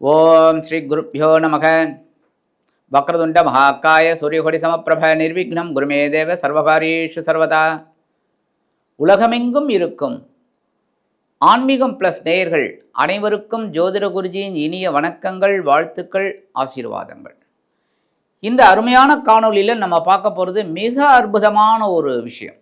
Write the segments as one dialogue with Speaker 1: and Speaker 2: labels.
Speaker 1: ஓம் ஸ்ரீ குருப்பியோ நமக. வக்ரதுண்ட மகாக்காய சூரியகொடி சமப்பிரப நிர்விக்னம். குருமே தேவ சர்வகாரியேஷு சர்வதா. உலகமெங்கும் இருக்கும் ஆன்மீகம் ப்ளஸ் நேயர்கள் அனைவருக்கும் ஜோதிட குருஜியின் இனிய வணக்கங்கள் வாழ்த்துக்கள் ஆசீர்வாதங்கள். இந்த அருமையான காணொலியில் நம்ம பார்க்க போகிறது மிக அற்புதமான ஒரு விஷயம்.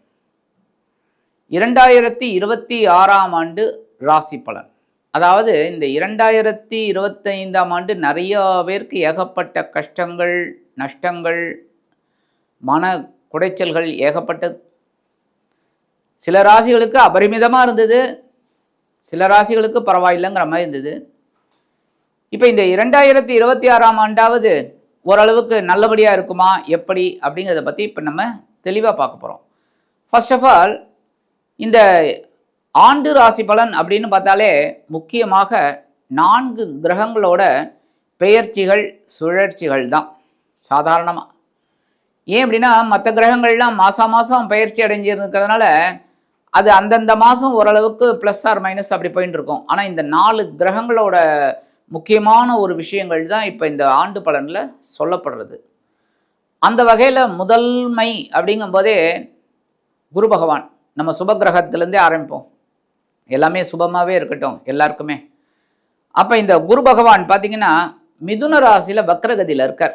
Speaker 1: இரண்டாயிரத்தி இருபத்தி ஆறாம் ஆண்டு ராசி பலன். அதாவது இந்த இரண்டாயிரத்தி இருபத்தைந்தாம் ஆண்டு நிறைய பேருக்கு ஏகப்பட்ட கஷ்டங்கள் நஷ்டங்கள் மன குடைச்சல்கள் ஏகப்பட்டது. சில ராசிகளுக்கு அபரிமிதமாக இருந்தது. சில ராசிகளுக்கு பரவாயில்லைங்கிற மாதிரி இருந்தது. இப்போ இந்த இரண்டாயிரத்தி இருபத்தி ஆறாம் ஆண்டாவது ஓரளவுக்கு நல்லபடியாக இருக்குமா எப்படி அப்படிங்கிறத பற்றி இப்போ நம்ம தெளிவாக பார்க்க போகிறோம் ஃபர்ஸ்ட் ஆஃப் ஆல் இந்த ஆண்டு ராசி பலன் அப்படின்னு பார்த்தாலே முக்கியமாக நான்கு கிரகங்களோட பெயர்ச்சிகள் சுழற்சிகள் தான் சாதாரணமாக ஏன் அப்படின்னா மற்ற கிரகங்கள்லாம் மாதம் மாதம் பயிற்சி அடைஞ்சிருக்கிறதுனால அது அந்தந்த மாதம் ஓரளவுக்கு ப்ளஸ் ஆர் மைனஸ் அப்படி போயின்னு இருக்கும். ஆனால் இந்த நாலு கிரகங்களோட முக்கியமான ஒரு விஷயங்கள் தான் இப்போ இந்த ஆண்டு பலனில் சொல்லப்படுறது. அந்த வகையில் முதல்மை அப்படிங்கும்போதே குரு பகவான். நம்ம சுபகிரகத்திலேருந்தே ஆரம்பிப்போம். எல்லாமே சுபமாகவே இருக்கட்டும் எல்லாருக்குமே. அப்போ இந்த குரு பகவான் பார்த்தீங்கன்னா மிதுன ராசியில் வக்ரகதியில் இருக்கார்.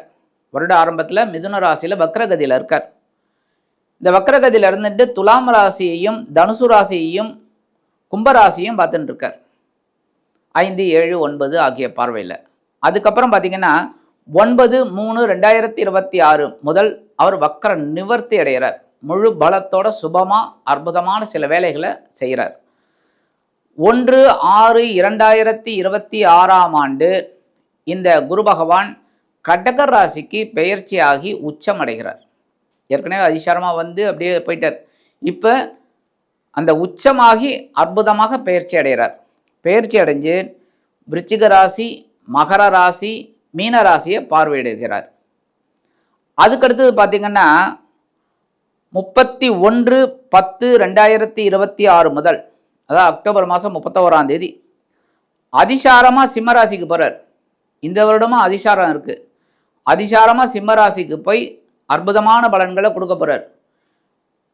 Speaker 1: வருட ஆரம்பத்தில் மிதுன ராசியில் வக்ரகதியில் இருக்கார். இந்த வக்ரகதியில் இருந்துட்டு துலாம் ராசியையும் தனுசு ராசியையும் கும்பராசியும் பார்த்துட்டு இருக்கார். ஐந்து ஏழு ஒன்பது ஆகிய பார்வையில். அதுக்கப்புறம் பார்த்தீங்கன்னா ஒன்பது மூணு ரெண்டாயிரத்தி இருபத்தி ஆறு முதல் அவர் வக்கர நிவர்த்தி அடைகிறார். முழு பலத்தோட சுபமாக அற்புதமான சில வேலைகளை செய்கிறார். ஒன்று ஆறு இரண்டாயிரத்தி இருபத்தி ஆறாம் ஆண்டு இந்த குரு பகவான் கடகர் ராசிக்கு பெயர்ச்சியாகி உச்சமடைகிறார். ஏற்கனவே அதிசாரமாக வந்து அப்படியே போயிட்டார். இப்போ அந்த உச்சமாகி அற்புதமாக பெயர்ச்சி அடைகிறார். பெயர்ச்சி அடைஞ்சு விருச்சிக ராசி மகர ராசி மீன ராசியை பார்வையிடுகிறார். அதுக்கடுத்தது பார்த்தீங்கன்னா முப்பத்தி ஒன்று பத்து ரெண்டாயிரத்தி இருபத்தி ஆறு முதல் அதாவது அக்டோபர் மாதம் முப்பத்தோராம் தேதி. அதிசாரமாக சிம்மராசிக்கு போகிறார் இந்த வருடமும் அதிசாரம் இருக்குது அதிசாரமாக சிம்மராசிக்கு போய் அற்புதமான பலன்களை கொடுக்க போகிறார்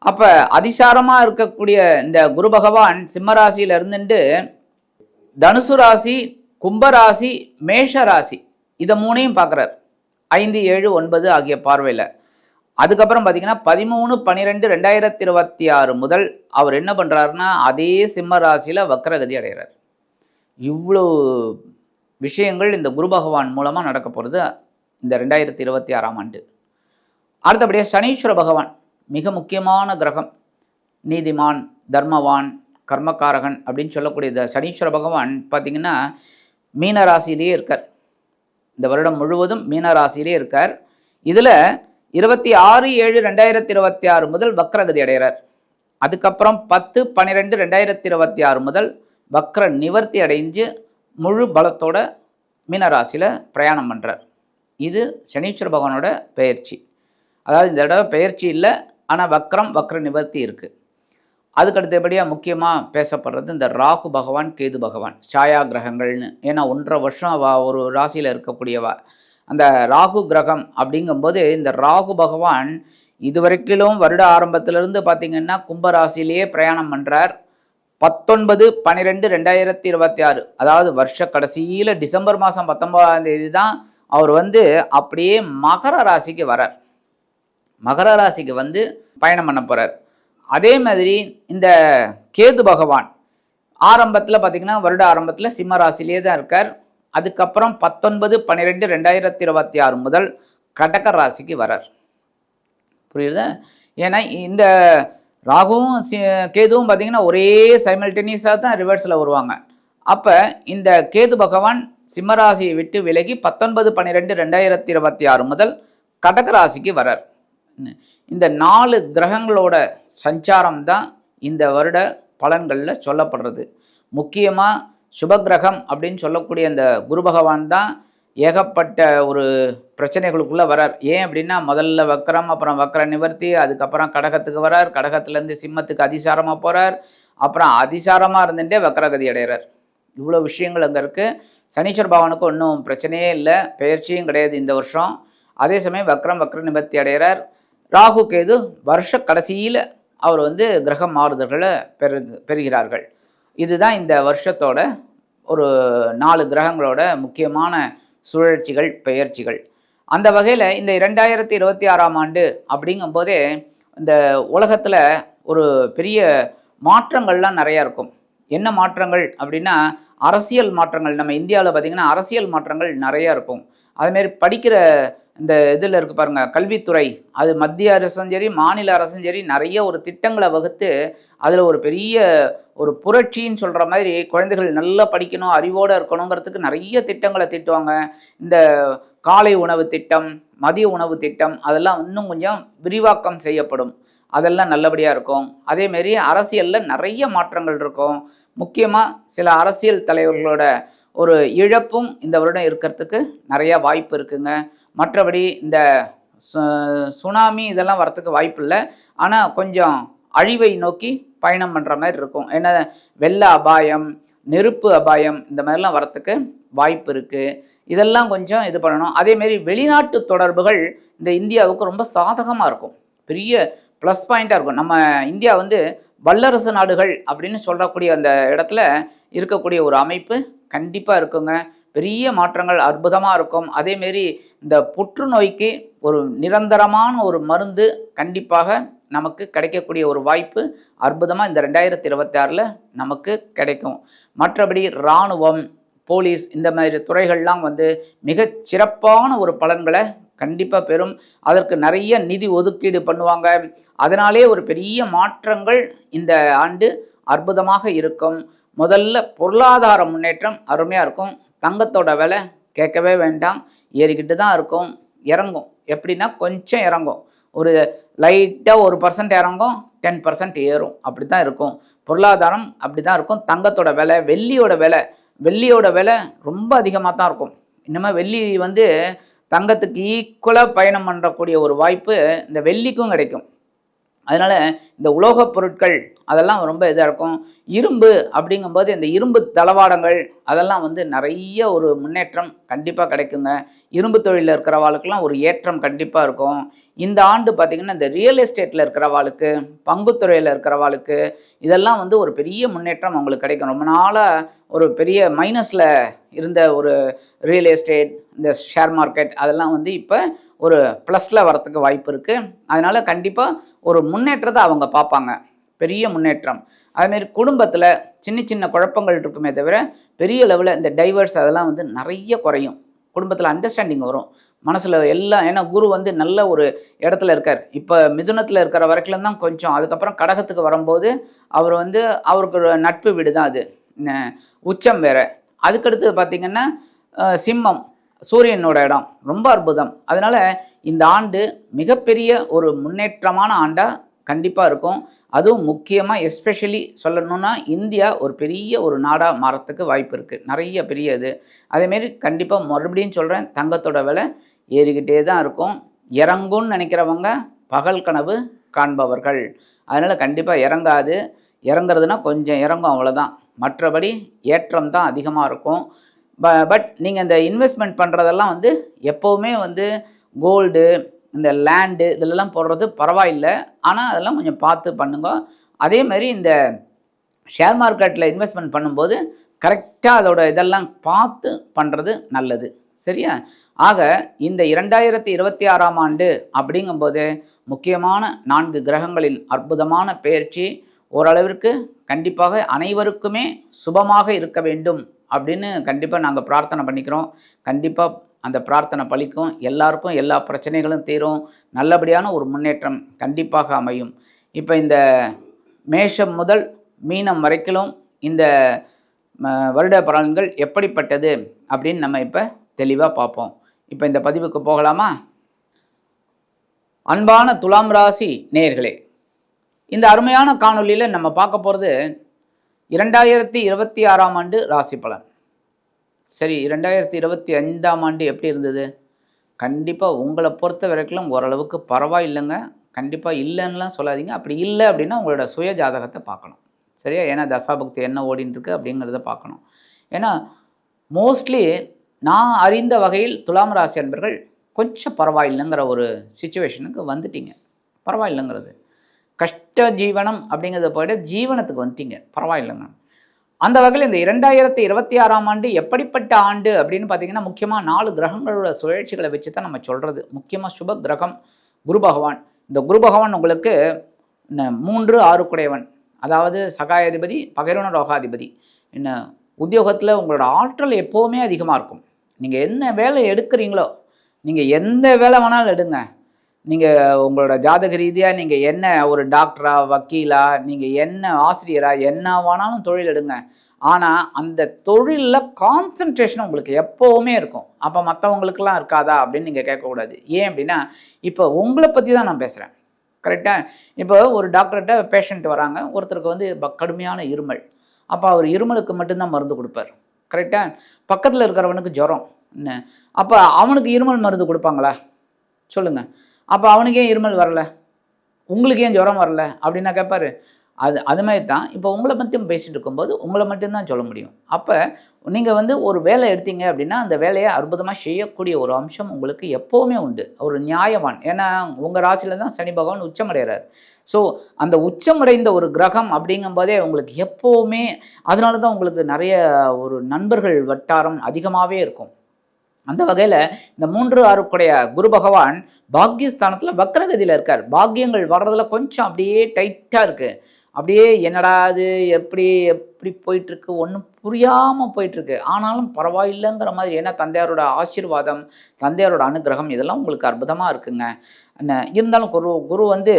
Speaker 1: அப்போ அதிசாரமாக இருக்கக்கூடிய இந்த குரு பகவான் சிம்மராசியில் இருந்துட்டு தனுசு ராசி கும்பராசி மேஷ ராசி இதை மூணையும் பார்க்குறார். ஐந்து ஏழு ஒன்பது ஆகிய பார்வையில். அதுக்கப்புறம் பார்த்தீங்கன்னா பதிமூணு பன்னிரெண்டு ரெண்டாயிரத்தி இருபத்தி ஆறு முதல் அவர் என்ன பண்ணுறாருன்னா அதே சிம்ம ராசியில் வக்ரகதி அடைகிறார். இவ்வளோ விஷயங்கள் இந்த குரு பகவான் மூலமாக நடக்க போகிறது இந்த ரெண்டாயிரத்தி இருபத்தி ஆறாம் ஆண்டு. அடுத்தபடியாக சனீஸ்வர பகவான் மிக முக்கியமான கிரகம். நீதிமான் தர்மவான் கர்மகாரகன் அப்படின்னு சொல்லக்கூடிய இந்த சனீஸ்வர பகவான் பார்த்திங்கன்னா மீனராசியிலே இருக்கார். இந்த வருடம் முழுவதும் மீனராசியிலே இருக்கார். இதில் இருபத்தி ஆறு ஏழு ரெண்டாயிரத்தி இருபத்தி ஆறு முதல் வக்ரகதி அடைகிறார். அதுக்கப்புறம் பத்து பன்னிரெண்டு ரெண்டாயிரத்தி இருபத்தி ஆறு முதல் வக்ர நிவர்த்தி அடைஞ்சு முழு பலத்தோட மீனராசியில் பிரயாணம் பண்ணுறார் இது சனீஸ்வர பகவானோட பெயர்ச்சி. அதாவது இந்த தடவை பெயர்ச்சி இல்லை ஆனால் வக்ரம் வக்ர நிவர்த்தி இருக்குது அதுக்கு அடுத்தபடியாக முக்கியமாக பேசப்படுறது இந்த ராகு பகவான் கேது பகவான் சாயா கிரகங்கள்னு ஏன்னா ஒன்றரை வருஷம் அவ ஒரு ராசியில் இருக்கக்கூடியவா. அந்த ராகு கிரகம் அப்படிங்கும்போது இந்த ராகு பகவான் இதுவரைக்கிலும் வருட ஆரம்பத்திலிருந்து பார்த்திங்கன்னா கும்பராசிலேயே பிரயாணம் பண்ணுறார் பத்தொன்பது பன்னிரெண்டு ரெண்டாயிரத்தி இருபத்தி ஆறு அதாவது வருஷ கடைசியில் டிசம்பர் மாதம் பத்தொன்பதாம் தேதி தான் அவர் வந்து அப்படியே மகர ராசிக்கு வரார். மகர ராசிக்கு வந்து பயணம் பண்ண போகிறார் அதே மாதிரி இந்த கேது பகவான் ஆரம்பத்தில் பார்த்திங்கன்னா வருட ஆரம்பத்தில் சிம்ம ராசிலேயே தான் இருக்கார். அதுக்கப்புறம் பத்தொன்பது பன்னிரெண்டு ரெண்டாயிரத்தி இருபத்தி ஆறு முதல் கடக ராசிக்கு வரார். புரியுதா? ஏன்னா இந்த ராகுவும் சி கேதுவும் பார்த்திங்கன்னா ஒரே சைமல்டேனியஸாக தான் ரிவர்ஸில் வருவாங்க. அப்போ இந்த கேது பகவான் சிம்மராசியை விட்டு விலகி பத்தொன்பது பன்னிரெண்டு ரெண்டாயிரத்தி இருபத்தி ஆறு முதல் கடக ராசிக்கு வரார். இந்த நாலு கிரகங்களோட சஞ்சாரம் தான் இந்த வருட பலன்களில் சொல்லப்படுறது. முக்கியமாக சுபகிரகம் அப்படின்னு சொல்லக்கூடிய அந்த குரு பகவான் தான் ஏகப்பட்ட ஒரு பிரச்சனைகளுக்குள்ளே வரார். ஏன் அப்படின்னா முதல்ல வக்கரம் அப்புறம் வக்கர நிவர்த்தி அதுக்கப்புறம் கடகத்துக்கு வரார். கடகத்துலேருந்து சிம்மத்துக்கு அதிசாரமாக போகிறார் அப்புறம் அதிசாரமாக இருந்துட்டே வக்கரகதி அடைகிறார். இவ்வளோ விஷயங்கள் அங்கே இருக்குது சனீஸ்வர பகவானுக்கு ஒன்றும் பிரச்சனையே இல்லை. பெயர்ச்சியும் கிடையாது இந்த வருஷம். அதே சமயம் வக்ரம் வக்ர நிவர்த்தி அடைகிறார். ராகு கேது வருஷ கடைசியில் அவர் வந்து கிரக மாறுதல்களை பெறு பெறுகிறார்கள். இதுதான் இந்த வருஷத்தோட ஒரு நாலு கிரகங்களோட முக்கியமான சுழற்சிகள் பெயர்ச்சிகள். அந்த வகையில் இந்த இரண்டாயிரத்தி இருபத்தி ஆறாம் ஆண்டு அப்படிங்கும்போதே இந்த உலகத்தில் ஒரு பெரிய மாற்றங்கள்லாம் நிறையா இருக்கும். என்ன மாற்றங்கள் அப்படின்னா அரசியல் மாற்றங்கள். நம்ம இந்தியாவில் பார்த்திங்கன்னா அரசியல் மாற்றங்கள் நிறையா இருக்கும். அதுமாரி படிக்கிற இந்த இதில் இருக்கு பாருங்க கல்வித்துறை. அது மத்திய அரசும் சரி மாநில அரசும் சரி நிறைய ஒரு திட்டங்களை வகுத்து அதில் ஒரு பெரிய ஒரு புரட்சின்னு சொல்கிற மாதிரி குழந்தைகள் நல்லா படிக்கணும் அறிவோடு இருக்கணுங்கிறதுக்கு நிறைய திட்டங்களை திட்டுவாங்க. இந்த காலை உணவு திட்டம் மதிய உணவு திட்டம் அதெல்லாம் இன்னும் கொஞ்சம் விரிவாக்கம் செய்யப்படும். அதெல்லாம் நல்லபடியாக இருக்கும். அதேமாரி அரசியலில் நிறைய மாற்றங்கள் இருக்கும். முக்கியமாக சில அரசியல் தலைவர்களோட ஒரு இழப்பும் இந்த வருடம் இருக்கிறதுக்கு நிறைய வாய்ப்பு இருக்குங்க. மற்றபடி இந்த சுனாமி இதெல்லாம் வரத்துக்கு வாய்ப்பு இல்லை. ஆனால் கொஞ்சம் அழிவை நோக்கி பயணம் பண்ணுற மாதிரி இருக்கும். ஏன்னா வெள்ள அபாயம் நெருப்பு அபாயம் இந்த மாதிரிலாம் வரத்துக்கு வாய்ப்பு இருக்குது இதெல்லாம் கொஞ்சம் இது பண்ணணும். அதேமாரி வெளிநாட்டு தொடர்புகள் இந்த இந்தியாவுக்கு ரொம்ப சாதகமாக இருக்கும். பெரிய ப்ளஸ் பாயிண்ட்டாக இருக்கும். நம்ம இந்தியா வந்து வல்லரசு நாடுகள் அப்படின்னு சொல்லக்கூடிய அந்த இடத்துல இருக்கக்கூடிய ஒரு அமைப்பு கண்டிப்பாக இருக்குங்க. பெரிய மாற்றங்கள் அற்புதமாக இருக்கும். அதேமாரி இந்த புற்றுநோய்க்கு ஒரு நிரந்தரமான ஒரு மருந்து கண்டிப்பாக நமக்கு கிடைக்கக்கூடிய ஒரு வாய்ப்பு அற்புதமாக இந்த ரெண்டாயிரத்தி இருபத்தி நமக்கு கிடைக்கும். மற்றபடி இராணுவம் போலீஸ் இந்த மாதிரி துறைகள்லாம் வந்து மிகச் சிறப்பான ஒரு பலன்களை கண்டிப்பாக பெறும். அதற்கு நிறைய நிதி ஒதுக்கீடு பண்ணுவாங்க. அதனாலே ஒரு பெரிய மாற்றங்கள் இந்த ஆண்டு அற்புதமாக இருக்கும். முதல்ல பொருளாதார முன்னேற்றம் அருமையாக இருக்கும். தங்கத்தோட விலை கேட்கவே வேண்டாம். ஏறிக்கிட்டு தான் இருக்கும். இறங்கும். எப்படின்னா கொஞ்சம் இறங்கும். ஒரு லைட்டாக ஒரு பர்சன்ட் இறங்கும் டென் பர்சன்ட் ஏறும். அப்படி தான் இருக்கும். பொருளாதாரம் அப்படி தான் இருக்கும். தங்கத்தோட விலை வெள்ளியோட விலை வெள்ளியோட விலை ரொம்ப அதிகமாக தான் இருக்கும். இனிமேல் வெள்ளி வந்து தங்கத்துக்கு ஈக்குவலாக பயணம் பண்ணக்கூடிய ஒரு வாய்ப்பு இந்த வெள்ளிக்கும் கிடைக்கும். அதனால் இந்த உலோகப் பொருட்கள் அதெல்லாம் ரொம்ப இதாக இருக்கும். இரும்பு அப்படிங்கும்போது இந்த இரும்பு தளவாடங்கள் அதெல்லாம் வந்து நிறைய ஒரு முன்னேற்றம் கண்டிப்பாக கிடைக்குங்க. இரும்பு தொழிலில் இருக்கிறவாளுக்கெல்லாம் ஒரு ஏற்றம் கண்டிப்பாக இருக்கும். இந்த ஆண்டு பார்த்திங்கன்னா இந்த ரியல் எஸ்டேட்டில் இருக்கிறவாளுக்கு பங்குத்துறையில் இருக்கிறவாளுக்கு இதெல்லாம் வந்து ஒரு பெரிய முன்னேற்றம் அவங்களுக்கு கிடைக்கும். ரொம்ப நாளாக ஒரு பெரிய மைனஸில் இருந்த ஒரு ரியல் எஸ்டேட் இந்த ஷேர் மார்க்கெட் அதெல்லாம் வந்து இப்போ ஒரு ப்ளஸில் வரத்துக்கு வாய்ப்பு இருக்குது அதனால் கண்டிப்பாக ஒரு முன்னேற்றத்தை அவங்க பார்ப்பாங்க. பெரிய முன்னேற்றம். அதுமாரி குடும்பத்தில் சின்ன சின்ன குழப்பங்கள் இருக்குமே தவிர பெரிய லெவலில் இந்த டைவர்ஸ் அதெல்லாம் வந்து நிறைய குறையும். குடும்பத்தில் அண்டர்ஸ்டாண்டிங் வரும். மனசில் எல்லாம் ஏன்னா குரு வந்து நல்ல ஒரு இடத்துல இருக்கார். இப்போ மிதுனத்தில் இருக்கிற வரைக்கும் தான் கொஞ்சம் அதுக்கப்புறம் கடகத்துக்கு வரும்போது அவர் வந்து அவருக்கு ஒரு நட்பு வீடு தான் அது உச்சம் வேற. அதுக்கடுத்து பார்த்திங்கன்னா சிம்மம். சூரியனோட இடம். ரொம்ப அற்புதம். அதனால் இந்த ஆண்டு மிகப்பெரிய ஒரு முன்னேற்றமான ஆண்டாக கண்டிப்பாக இருக்கும். அதுவும் முக்கியமாக எஸ்பெஷலி சொல்லணும்னா இந்தியா ஒரு பெரிய ஒரு நாடாக மாறத்துக்கு வாய்ப்பு இருக்குது நிறைய பெரிய இது. அதேமாரி கண்டிப்பாக மறுபடியும் சொல்கிறேன் தங்கத்தோட விலை ஏறிக்கிட்டே தான் இருக்கும். இறங்கும்னு நினைக்கிறவங்க பகல் கனவு காண்பவர்கள். அதனால் கண்டிப்பாக இறங்காது. இறங்குறதுனா கொஞ்சம் இறங்கும் அவ்வளோதான் மற்றபடி ஏற்றம் தான் அதிகமாக இருக்கும். பட் நீங்கள் இந்த இன்வெஸ்ட்மெண்ட் பண்ணுறதெல்லாம் வந்து எப்போவுமே வந்து கோல்டு இந்த லேண்டு இதிலெல்லாம் போடுறது பரவாயில்லை. ஆனால் அதெல்லாம் கொஞ்சம் பார்த்து பண்ணுங்க. அதே மாதிரி இந்த ஷேர் மார்க்கெட்டில் இன்வெஸ்ட்மெண்ட் பண்ணும்போது கரெக்டாக அதோட இதெல்லாம் பார்த்து பண்ணுறது நல்லது. சரியா? ஆக இந்த இரண்டாயிரத்தி இருபத்தி ஆறாம் ஆண்டு அப்படிங்கும்போது முக்கியமான நான்கு கிரகங்களின் அற்புதமான பெயர்ச்சி ஓரளவிற்கு கண்டிப்பாக அனைவருக்குமே சுபமாக இருக்க வேண்டும். அப்படின்னு கண்டிப்பாக நாங்கள் பிரார்த்தனை பண்ணிக்கிறோம். கண்டிப்பாக அந்த பிரார்த்தனை பலிக்கும். எல்லாருக்கும் எல்லா பிரச்சனைகளும் தீரும். நல்லபடியான ஒரு முன்னேற்றம் கண்டிப்பாக அமையும். இப்போ இந்த மேஷம் முதல் மீனம் வரைக்கும் இந்த வருட பலன்கள் எப்படிப்பட்டது அப்படின்னு நம்ம இப்போ தெளிவாக பார்ப்போம். இப்போ இந்த பதிவுக்கு போகலாமா? அன்பான துலாம் ராசி நேயர்களே இந்த அருமையான காணொளியில் நம்ம பார்க்க போகிறது இரண்டாயிரத்தி இருபத்தி ஆறாம் ஆண்டு ராசி பலன். சரி இரண்டாயிரத்தி இருபத்தி ஐந்தாம் ஆண்டு எப்படி இருந்தது? கண்டிப்பாக உங்களை பொறுத்த வரைக்கும் ஓரளவுக்கு பரவாயில்லைங்க. கண்டிப்பாக இல்லைன்னுலாம் சொல்லாதீங்க. அப்படி இல்லை அப்படின்னா உங்களோட சுய ஜாதகத்தை பார்க்கணும். சரியா? ஏன்னா தசாபக்தி என்ன ஓடின்னு இருக்கு அப்படிங்கிறத பார்க்கணும். ஏன்னா மோஸ்ட்லி நான் அறிந்த வகையில் துலாம் ராசி அன்பர்கள் கொஞ்சம் பரவாயில்லைங்கிற ஒரு சுச்சுவேஷனுக்கு வந்துட்டீங்க. பரவாயில்லைங்கிறது. கஷ்ட ஜீவனம் அப்படிங்கிறத போய்ட்டு ஜீவனத்துக்கு வந்துட்டீங்க. பரவாயில்லைங்க. அந்த வகையில் இந்த இரண்டாயிரத்தி இருபத்தி ஆறாம் ஆண்டு எப்படிப்பட்ட ஆண்டு அப்படின்னு பார்த்தீங்கன்னா முக்கியமாக நாலு கிரகங்களோட சுழற்சிகளை வச்சு தான் நம்ம சொல்கிறது முக்கியமாக சுப கிரகம் குரு பகவான். இந்த குரு பகவான் உங்களுக்கு மூன்று ஆறு குடையவன் அதாவது சகாயாதிபதி பகைரோன ரோகாதிபதி என்ன உத்தியோகத்தில் உங்களோட ஆற்றல் எப்போவுமே அதிகமாக இருக்கும். நீங்கள் என்ன வேலை எடுக்கிறீங்களோ நீங்கள் எந்த வேலை வேணாலும் எடுங்க. நீங்கள் உங்களோட ஜாதக ரீதியாக நீங்கள் என்ன ஒரு டாக்டரா வக்கீலா நீங்கள் என்ன ஆசிரியரா என்ன வேணாலும் தொழில் எடுங்க. ஆனால் அந்த தொழிலில் கான்சன்ட்ரேஷன் உங்களுக்கு எப்போவுமே இருக்கும். அப்போ மற்றவங்களுக்கெல்லாம் இருக்காதா அப்படின்னு நீங்கள் கேட்கக்கூடாது. ஏன் அப்படின்னா இப்போ உங்களை பற்றி தான் நான் பேசுகிறேன் கரெக்டாக இப்போ ஒரு டாக்டர்கிட்ட பேஷண்ட் வராங்க. ஒருத்தருக்கு வந்து ப- கடுமையான இருமல். அப்போ அவர் இருமலுக்கு மட்டும்தான் மருந்து கொடுப்பார். கரெக்டாக பக்கத்தில் இருக்கிறவனுக்கு ஜுரம். என்ன? அப்போ அவனுக்கு இருமல் மருந்து கொடுப்பாங்களா? சொல்லுங்கள் அப்போ அவனுக்கு ஏன் இருமல் வரல? உங்களுக்கு ஏன் ஜுரம் வரல? அப்படின்னா கேட்பாரு அது அது மாதிரி தான் இப்போ உங்களை மட்டும் பேசிகிட்டு இருக்கும்போது உங்களை மட்டும்தான் சொல்ல முடியும். அப்போ நீங்கள் வந்து ஒரு வேலை எடுத்தீங்க அப்படின்னா அந்த வேலையை அற்புதமாக செய்யக்கூடிய ஒரு அம்சம் உங்களுக்கு எப்போவுமே உண்டு. ஒரு நியாயவான். ஏன்னா உங்கள் ராசியில் தான் சனி பகவான் உச்சமடைகிறார் ஸோ அந்த உச்சமடைந்த ஒரு கிரகம் அப்படிங்கும்போதே உங்களுக்கு எப்போவுமே அதனால தான் உங்களுக்கு நிறைய ஒரு நண்பர்கள் வட்டாரம் அதிகமாகவே இருக்கும். அந்த வகையில் இந்த மூன்று ஆறுக்குடைய குரு பகவான் பாக்கியஸ்தானத்தில் வக்ரகதியில் இருக்கார். பாக்கியங்கள் வர்றதுல கொஞ்சம் அப்படியே டைட்டாக இருக்குது அப்படியே என்னடா அது எப்படி எப்படி போயிட்டுருக்கு? ஒன்றும் புரியாமல் போயிட்டுருக்கு. ஆனாலும் பரவாயில்லைங்கிற மாதிரி ஏன்னா தந்தையாரோட ஆசீர்வாதம் தந்தையாரோட அனுகிரகம் இதெல்லாம் உங்களுக்கு அற்புதமாக இருக்குங்க. என்ன இருந்தாலும் குரு குரு வந்து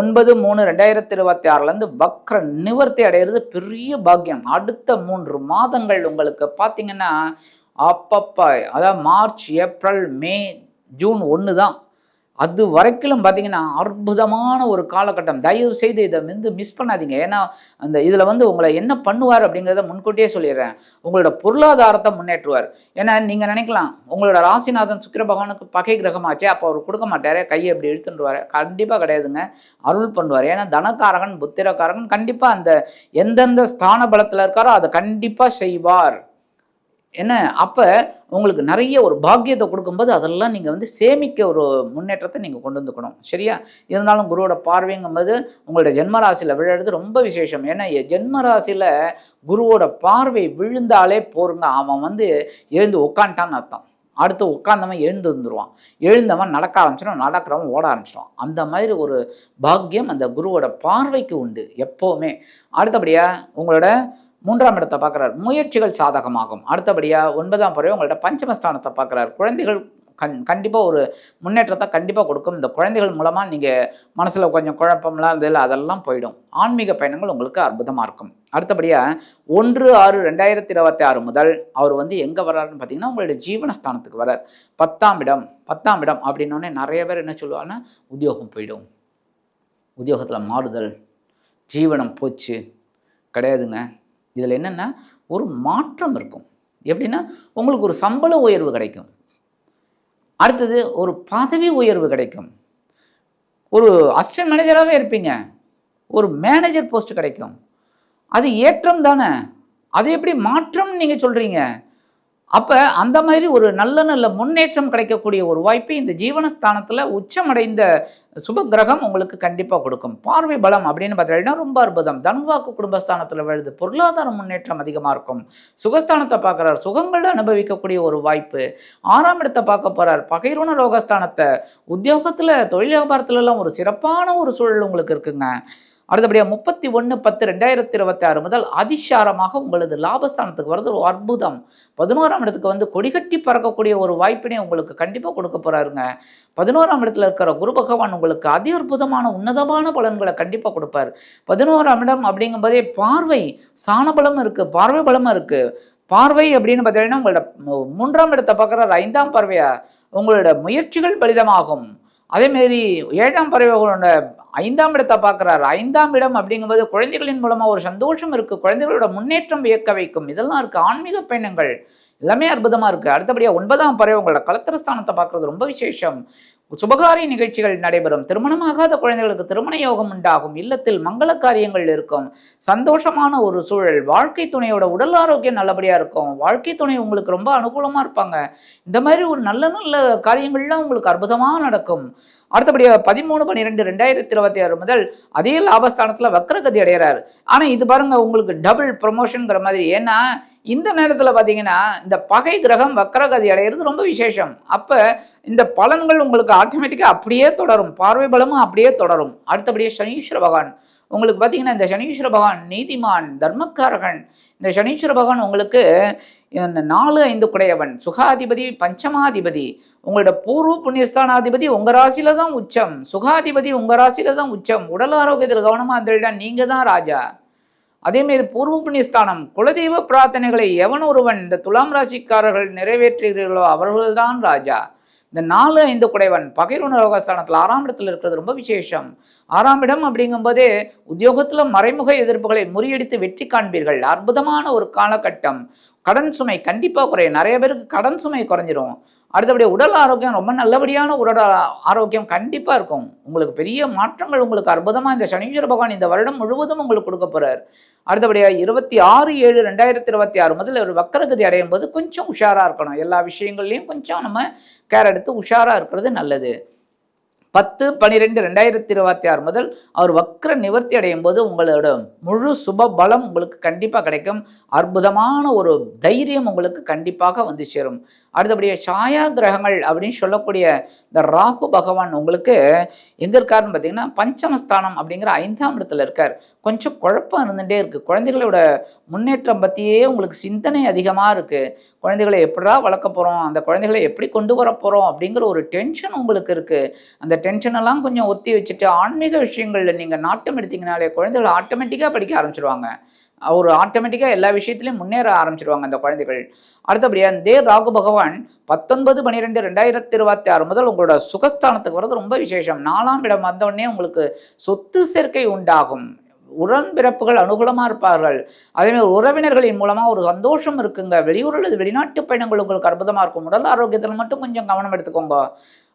Speaker 1: ஒன்பது மூணு ரெண்டாயிரத்தி இருபத்தி ஆறுலேருந்து வக்ர நிவர்த்தி அடைகிறது பெரிய பாக்கியம். அடுத்த மூன்று மாதங்கள் உங்களுக்கு பார்த்தீங்கன்னா அப்பப்பா அதாவது மார்ச் ஏப்ரல் மே ஜூன் ஒன்று தான். அது வரைக்கும் பார்த்தீங்கன்னா அற்புதமான ஒரு காலகட்டம். தயவு செய்து இதை வந்து மிஸ் பண்ணாதீங்க. ஏன்னா அந்த இதில் வந்து உங்களை என்ன பண்ணுவார் அப்படிங்கிறத முன்கூட்டியே சொல்லிடுறேன். உங்களோட பொருளாதாரத்தை முன்னேற்றுவார். ஏன்னா நீங்கள் நினைக்கலாம் உங்களோட ராசிநாதன் சுக்கிர பகவானுக்கு பகை கிரகமாச்சே அப்போ அவர் கொடுக்க மாட்டார் கையை இப்படி இழுத்துருவார் கண்டிப்பாக கிடையாதுங்க. அருள் பண்ணுவார். ஏன்னா தனக்காரகன் புத்திரக்காரகன் கண்டிப்பாக அந்த எந்தெந்த ஸ்தான பலத்தில் இருக்காரோ அதை கண்டிப்பாக செய்வார். என்ன? அப்போ உங்களுக்கு நிறைய ஒரு பாக்கியத்தை கொடுக்கும்போது அதெல்லாம் நீங்கள் வந்து சேமிக்க ஒரு முன்னேற்றத்தை நீங்கள் கொண்டு வந்துக்கணும். சரியா? இருந்தாலும் குருவோட பார்வைங்கும்போது உங்களோட ஜென்மராசியில் விழுறது ரொம்ப விசேஷம். ஏன்னா ஜென்மராசியில் குருவோட பார்வை விழுந்தாலே போருங்க. அவன் வந்து எழுந்து உட்காந்துட்டான்னு அர்த்தம். அடுத்து உட்காந்தவன் எழுந்து வந்துடுவான் எழுந்தவன் நடக்க ஆரம்பிச்சிடும் நடக்கிறவன் ஓட ஆரம்பிச்சிடுவான் அந்த மாதிரி ஒரு பாக்கியம் அந்த குருவோட பார்வைக்கு உண்டு எப்போவுமே. அடுத்தபடியாக உங்களோட மூன்றாம் இடத்தை பார்க்குறாரு. முயற்சிகள் சாதகமாகும். அடுத்தபடியாக ஒன்பதாம் பறவை உங்கள்ட்ட பஞ்சமஸ்தானத்தை பார்க்குறாரு. குழந்தைகள் கண் கண்டிப்பாக ஒரு முன்னேற்றத்தை கண்டிப்பாக கொடுக்கும். இந்த குழந்தைகள் மூலமாக நீங்கள் மனசில் கொஞ்சம் குழப்பம்லாம் இருந்ததில் அதெல்லாம் போயிடும். ஆன்மீக பயணங்கள் உங்களுக்கு அற்புதமாக இருக்கும். அடுத்தபடியாக ஒன்று ஆறு ரெண்டாயிரத்தி இருபத்தி ஆறு முதல் அவர் வந்து எங்கே வர்றாருன்னு பார்த்தீங்கன்னா உங்களுடைய ஜீவனஸ்தானத்துக்கு வரார் பத்தாம் இடம் பத்தாம் இடம் அப்படின்னோடனே நிறைய பேர் என்ன சொல்லுவாங்கன்னா உத்தியோகம் போயிடும். உத்தியோகத்தில் மாறுதல் ஜீவனம் போச்சு. கிடையாதுங்க. இதில் என்னென்னா ஒரு மாற்றம் இருக்கும். எப்படின்னா உங்களுக்கு ஒரு சம்பள உயர்வு கிடைக்கும். அடுத்தது ஒரு பதவி உயர்வு கிடைக்கும். ஒரு அசிஸ்டன்ட் மேனேஜராகவே இருப்பீங்க. ஒரு மேனேஜர் போஸ்ட் கிடைக்கும். அது ஏற்றம் தானே? அது எப்படி மாற்றம் நீங்கள் சொல்கிறீங்க அப்போ அந்த மாதிரி ஒரு நல்ல நல்ல முன்னேற்றம் கிடைக்கக்கூடிய ஒரு வாய்ப்பை இந்த ஜீவனஸ்தானத்தில் உச்சமடைந்த சுப கிரகம் உங்களுக்கு கண்டிப்பாக கொடுக்கும். பார்வை பலம் அப்படின்னு பார்த்தீங்கன்னா ரொம்ப அற்புதம். தனுவாக்கு குடும்பஸ்தானத்தில் விழுது. பொருளாதார முன்னேற்றம் அதிகமாக இருக்கும். சுகஸ்தானத்தை பார்க்குறார். சுகங்களை அனுபவிக்கக்கூடிய ஒரு வாய்ப்பு. ஆறாம் இடத்தை பார்க்க போகிறார் பகைருண ரோகஸ்தானத்தை. உத்தியோகத்தில் தொழில் வியாபாரத்துலலாம் ஒரு சிறப்பான ஒரு சூழல் உங்களுக்கு இருக்குங்க. அடுத்தபடியாக முப்பத்தி ஒன்று பத்து ரெண்டாயிரத்தி இருபத்தி ஆறு முதல் அதிசாரமாக உங்களது லாபஸ்தானத்துக்கு வர்றது ஒரு அற்புதம். பதினோராம் இடத்துக்கு வந்து கொடிகட்டி பறக்கக்கூடிய ஒரு வாய்ப்பினை உங்களுக்கு கண்டிப்பாக கொடுக்க போகிறாருங்க பதினோராம் இடத்துல இருக்கிற குரு பகவான் உங்களுக்கு அதி அற்புதமான உன்னதமான பலன்களை கண்டிப்பாக கொடுப்பார். பதினோராம் இடம் அப்படிங்கும்போதே பார்வை சாண பலம் இருக்குது பார்வை பலமும் இருக்குது பார்வை அப்படின்னு பார்த்தீங்கன்னா உங்களோட மூன்றாம் இடத்தை பார்க்குற ஐந்தாம் பார்வையா? உங்களோட முயற்சிகள் பலிதமாகும். அதேமாரி ஏழாம் பறவைகளோட ஐந்தாம் இடத்தை பார்க்குறாரு. ஐந்தாம் இடம் அப்படிங்கும்போது குழந்தைகளின் மூலமாக ஒரு சந்தோஷம் இருக்குது குழந்தைகளோட முன்னேற்றம் வியக்க வைக்கும். இதெல்லாம் இருக்குது ஆன்மீக பயணங்கள். எல்லாமே அற்புதமாக இருக்குது அடுத்தபடியாக ஒன்பதாம் பறவை உங்களோட கலத்திரஸ்தானத்தை பார்க்குறது ரொம்ப விசேஷம். சுபகாரிய நிகழ்ச்சிகள் நடைபெறும். திருமணமாகாத குழந்தைகளுக்கு திருமண யோகம் உண்டாகும். இல்லத்தில் மங்கள காரியங்கள் இருக்கும். சந்தோஷமான ஒரு சூழல். வாழ்க்கை துணையோட உடல் ஆரோக்கியம் நல்லபடியா இருக்கும். வாழ்க்கை துணை உங்களுக்கு ரொம்ப அனுகூலமா இருப்பாங்க. இந்த மாதிரி ஒரு நல்ல நல்ல காரியங்கள்லாம் உங்களுக்கு அற்புதமாக நடக்கும். அடுத்தபடியாக பதிமூணு பன்னிரெண்டு ரெண்டாயிரத்தி இருபத்தி ஆறு முதல் அதே லாபஸ்தானத்தில் வக்ரகதி அடைகிறார். ஆனால் இது பாருங்க உங்களுக்கு டபுள் ப்ரொமோஷனுங்கிற மாதிரி. ஏன்னா இந்த நேரத்தில் பார்த்தீங்கன்னா இந்த பகை கிரகம் வக்ரகதி அடைகிறது ரொம்ப விசேஷம். அப்போ இந்த பலன்கள் உங்களுக்கு ஆட்டோமேட்டிக்காக அப்படியே தொடரும். பார்வை பலமும் அப்படியே தொடரும். அடுத்தபடியே சனீஸ்வர பகவான். உங்களுக்கு பார்த்தீங்கன்னா இந்த சனீஸ்வர பகவான் நீதிமான் தர்மக்காரகன் இந்த சனீஸ்வர பகவான் உங்களுக்கு இந்த நாலு ஐந்து குடையவன் சுகாதிபதி பஞ்சமாதிபதி உங்களோட பூர்வ புண்ணியஸ்தானாதிபதி உங்கள் ராசியில தான் உச்சம் சுகாதிபதி உங்கள் ராசியில தான் உச்சம் உடல் ஆரோக்கியத்தில் கவனமாக இருந்துட்டா நீங்கள் தான் ராஜா. அதேமாரி பூர்வ புண்ணியஸ்தானம் குலதெய்வ பிரார்த்தனைகளை எவன் ஒருவன் இந்த துலாம் ராசிக்காரர்கள் நிறைவேற்றுகிறீர்களோ அவர்கள்தான் ராஜா. இந்த நாலு ஐந்து குடைவன் பகிர்வு ரோகஸ்தானத்தில் ஆறாம் இடத்துல இருக்கிறது ரொம்ப விசேஷம். ஆறாம் இடம் அப்படிங்கும்போதே உத்தியோகத்தில் மறைமுக எதிர்ப்புகளை முறியடித்து வெற்றி காண்பீர்கள். அற்புதமான ஒரு காலகட்டம். கடன் சுமை கண்டிப்பாக குறையும். நிறைய பேருக்கு கடன் சுமை குறைஞ்சிரும். அடுத்தபடியாக உடல் ஆரோக்கியம் ரொம்ப நல்லபடியான உடல் ஆரோக்கியம் கண்டிப்பாக இருக்கும். உங்களுக்கு பெரிய மாற்றங்கள் உங்களுக்கு அற்புதமாக இந்த சனீஸ்வர பகவான் இந்த வருடம் முழுவதும் உங்களுக்கு கொடுக்க போகிறார் அடுத்தபடியாக இருபத்தி ஆறு ஏழு ரெண்டாயிரத்தி இருபத்தி ஆறு முதல்ல ஒரு வக்கரகதி அடையும் போது கொஞ்சம் உஷாராக இருக்கணும். எல்லா விஷயங்கள்லையும் கொஞ்சம் நம்ம கேர் எடுத்து உஷாராக இருக்கிறது நல்லது. பத்து பனிரெண்டு ரெண்டாயிரத்தி இருபத்தி ஆறு முதல் அவர் வக்ர நிவர்த்தி அடையும் போது உங்களோட முழு சுப பலம் உங்களுக்கு கண்டிப்பாக கிடைக்கும். அற்புதமான ஒரு தைரியம் உங்களுக்கு கண்டிப்பாக வந்து சேரும். அடுத்தபடியாக சாயா கிரகங்கள் அப்படின்னு சொல்லக்கூடிய இந்த ராகு பகவான் உங்களுக்கு எங்கே இருக்காருன்னு பார்த்தீங்கன்னா பஞ்சமஸ்தானம் அப்படிங்கிற ஐந்தாம் இடத்துல இருக்கார். கொஞ்சம் குழப்பம் இருந்துகிட்டே இருக்குது குழந்தைகளோட முன்னேற்றம் பற்றியே உங்களுக்கு சிந்தனை அதிகமாக இருக்குது குழந்தைகளை எப்படா வளர்க்க போகிறோம் அந்த குழந்தைகளை எப்படி கொண்டு வர போகிறோம் அப்படிங்கிற ஒரு டென்ஷன் உங்களுக்கு இருக்குது அந்த டென்ஷனெல்லாம் கொஞ்சம் ஒத்தி வச்சுட்டு ஆன்மீக விஷயங்களில் நீங்கள் நாட்டம் எடுத்தீங்கனாலே குழந்தைகள் ஆட்டோமேட்டிக்காக படிக்க ஆரம்பிச்சிருவாங்க. ஒரு ஆட்டோமேட்டிக்காக எல்லா விஷயத்துலையும் முன்னேற ஆரம்பிச்சிருவாங்க அந்த குழந்தைகள். அடுத்தபடியாக தே ராகு பகவான் பத்தொன்பது பன்னிரெண்டு ரெண்டாயிரத்தி இருபத்தி ஆறு முதல் உங்களோட சுகஸ்தானத்துக்கு வர்றது ரொம்ப விசேஷம். நாலாம் இடம் வந்தோடனே உங்களுக்கு சொத்து சேர்க்கை உண்டாகும். உடன்பிறப்புகள் அனுகூலமாக இருப்பார்கள். அதேமாதிரி உறவினர்களின் மூலமாக ஒரு சந்தோஷம் இருக்குங்க. வெளியூர் அல்லது வெளிநாட்டு பயணங்கள் உங்களுக்கு அற்புதமாக இருக்கும். உடல் ஆரோக்கியத்தில் மட்டும் கொஞ்சம் கவனம் எடுத்துக்கோங்க.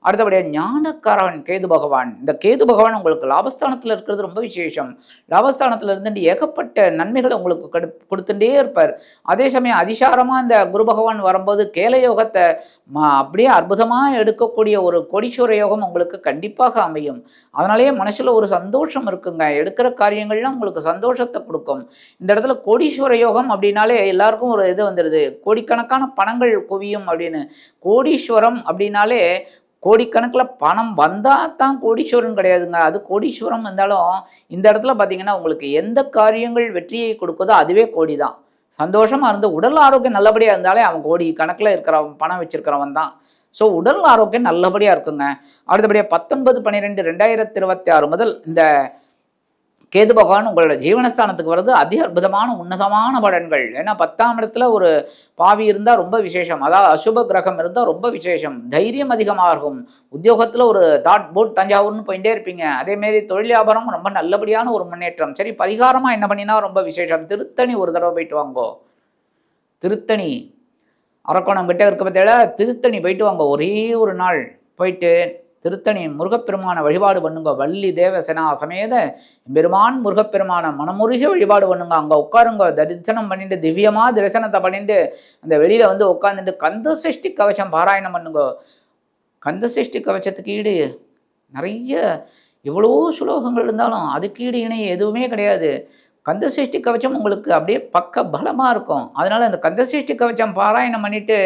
Speaker 1: அடுத்தபடியாக ஞானக்காரன் கேது பகவான். இந்த கேது பகவான் உங்களுக்கு லாபஸ்தானத்தில் இருக்கிறது ரொம்ப விசேஷம். லாபஸ்தானத்தில் இருந்து ஏகப்பட்ட நன்மைகளை உங்களுக்கு கடு கொடுத்துட்டே இருப்பார். அதே சமயம் அதிசாரமாக இந்த குரு பகவான் வரும்போது கேல யோகத்தை அப்படியே அற்புதமாக எடுக்கக்கூடிய ஒரு கோடீஸ்வர யோகம் உங்களுக்கு கண்டிப்பாக அமையும். அதனாலேயே மனசில் ஒரு சந்தோஷம் இருக்குங்க. எடுக்கிற காரியங்கள்லாம் உங்களுக்கு சந்தோஷத்தை கொடுக்கும். இந்த இடத்துல கோடீஸ்வர யோகம் அப்படின்னாலே எல்லாருக்கும் ஒரு இது வந்துடுது கோடிக்கணக்கான பணங்கள் குவியும் அப்படின்னு. கோடீஸ்வரம் அப்படின்னாலே கோடிக்கணக்கில் பணம் வந்தால் தான் கோடீஸ்வரன் கிடையாதுங்க. அது கோடீஸ்வரம் இருந்தாலும் இந்த இடத்துல பார்த்தீங்கன்னா உங்களுக்கு எந்த காரியங்கள் வெற்றியை கொடுக்குதோ அதுவே கோடி தான் சந்தோஷமாக இருந்து உடல் ஆரோக்கியம் நல்லபடியாக இருந்தாலே அவன் கோடி கணக்கில் இருக்கிறவன் பணம் வச்சிருக்கிறவன் தான். ஸோ உடல் ஆரோக்கியம் நல்லபடியாக இருக்குங்க. அடுத்தபடியாக பத்தொன்பது பன்னிரெண்டு ரெண்டாயிரத்தி இருபத்தி ஆறு முதல் இந்த கேது பகவான் உங்களோட ஜீவனஸ்தானத்துக்கு வர்றது அதி அற்புதமான உன்னதமான பலன்கள். ஏன்னா பத்தாம் இடத்துல ஒரு பாவி இருந்தால் ரொம்ப விசேஷம். அதாவது அசுப கிரகம் இருந்தால் ரொம்ப விசேஷம். தைரியம் அதிகமாக இருக்கும். உத்தியோகத்தில் ஒரு தாட் போட் தஞ்சாவூர்னு போயிட்டே இருப்பீங்க. அதேமாரி தொழில் வியாபாரம் ரொம்ப நல்லபடியான ஒரு முன்னேற்றம். சரி பரிகாரமாக என்ன பண்ணினா ரொம்ப விசேஷம். திருத்தணி ஒரு தடவை போயிட்டு வாங்கோ. திருத்தணி. அரக்கோணம் கிட்டே இருக்க பார்த்தா திருத்தணி போயிட்டு வாங்க. ஒரே ஒரு நாள் போயிட்டு திருத்தணி முருகப்பெருமான வழிபாடு பண்ணுங்க. வள்ளி தேவசனா சமேத பெருமான் முருகப்பெருமான மனமுருகி வழிபாடு பண்ணுங்க. அங்கே உட்காருங்க. தரிசனம் பண்ணிட்டு திவ்யமாக தரிசனத்தை பண்ணிட்டு அந்த வெளியில் வந்து உட்காந்துட்டு கந்த சிருஷ்டி கவச்சம் பாராயணம் பண்ணுங்க. கந்த சிருஷ்டி கவச்சத்துக்கு ஈடு. நிறைய எவ்வளோ சுலோகங்கள் இருந்தாலும் அதுக்கு ஈடு இணை எதுவுமே கிடையாது. கந்த சிருஷ்டி கவச்சம் உங்களுக்கு அப்படியே பக்க பலமாக இருக்கும். அதனால் அந்த கந்த சிருஷ்டி கவச்சம் பாராயணம் பண்ணிவிட்டு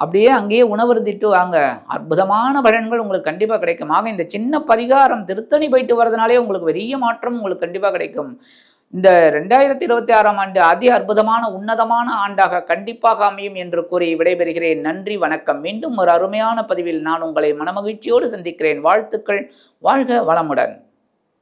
Speaker 1: அப்படியே அங்கேயே உணவருந்திட்டு வாங்க. அற்புதமான பலன்கள் உங்களுக்கு கண்டிப்பாக கிடைக்கும். ஆக இந்த சின்ன பரிகாரம் திருத்தணி போயிட்டு வர்றதுனாலே உங்களுக்கு பெரிய மாற்றம் உங்களுக்கு கண்டிப்பாக கிடைக்கும். இந்த ரெண்டாயிரத்தி இருபத்தி ஆறாம் ஆண்டு அதி அற்புதமான உன்னதமான ஆண்டாக கண்டிப்பாக அமையும் என்று கூறி விடைபெறுகிறேன். நன்றி வணக்கம். மீண்டும் ஒரு அருமையான பதிவில் நான் உங்களை மனமகிழ்ச்சியோடு சந்திக்கிறேன். வாழ்த்துக்கள். வாழ்க வளமுடன்.